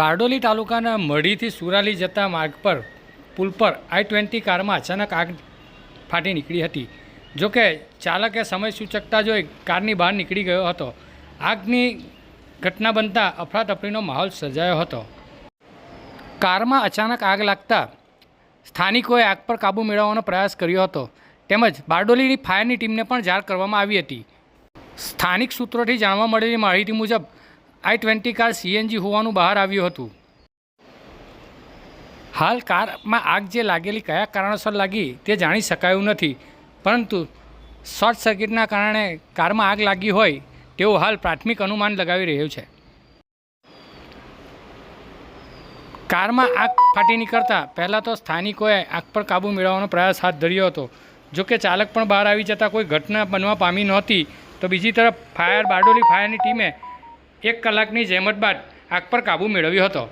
બારડોલી તાલુકાના મઢીથી સુરાલી જતા માર્ગ પર, પુલ પર આઈ ટ્વેન્ટી કારમાં અચાનક આગ ફાટી નીકળી હતી. જોકે ચાલકે સમય સૂચકતા જોઈ કારની બહાર નીકળી ગયો હતો. આગની ઘટના બનતા અફરાતફરીનો માહોલ સર્જાયો હતો. કારમાં અચાનક આગ લાગતા સ્થાનિકોએ આગ પર કાબૂ મેળવવાનો પ્રયાસ કર્યો હતો. તેમજ બારડોલીની ફાયરની ટીમને પણ જાણ કરવામાં આવી હતી. સ્થાનિક સૂત્રોથી જાણવા મળેલી માહિતી મુજબ આઈ ટ્વેન્ટી કાર સીએનજી હોવાનું બહાર આવ્યું હતું. હાલ કારમાં આગ જે લાગેલી કયા કારણોસર લાગી તે જાણી શકાયું નથી. પરંતુ શોર્ટ સર્કિટના કારણે કારમાં આગ લાગી હોય તેવું હાલ પ્રાથમિક અનુમાન લગાવી રહ્યું છે. કારમાં આગ ફાટી નીકળતા પહેલાં તો સ્થાનિકોએ આગ પર કાબૂ મેળવવાનો પ્રયાસ હાથ ધર્યો હતો. જોકે ચાલક પણ બહાર આવી જતાં કોઈ ઘટના બનવા પામી નહોતી, તો બીજી તરફ ફાયર બારડોલી ફાયરની ટીમે એક કલાકની જહેમત બાદ આગ પર કાબૂ મેળવ્યો હતો.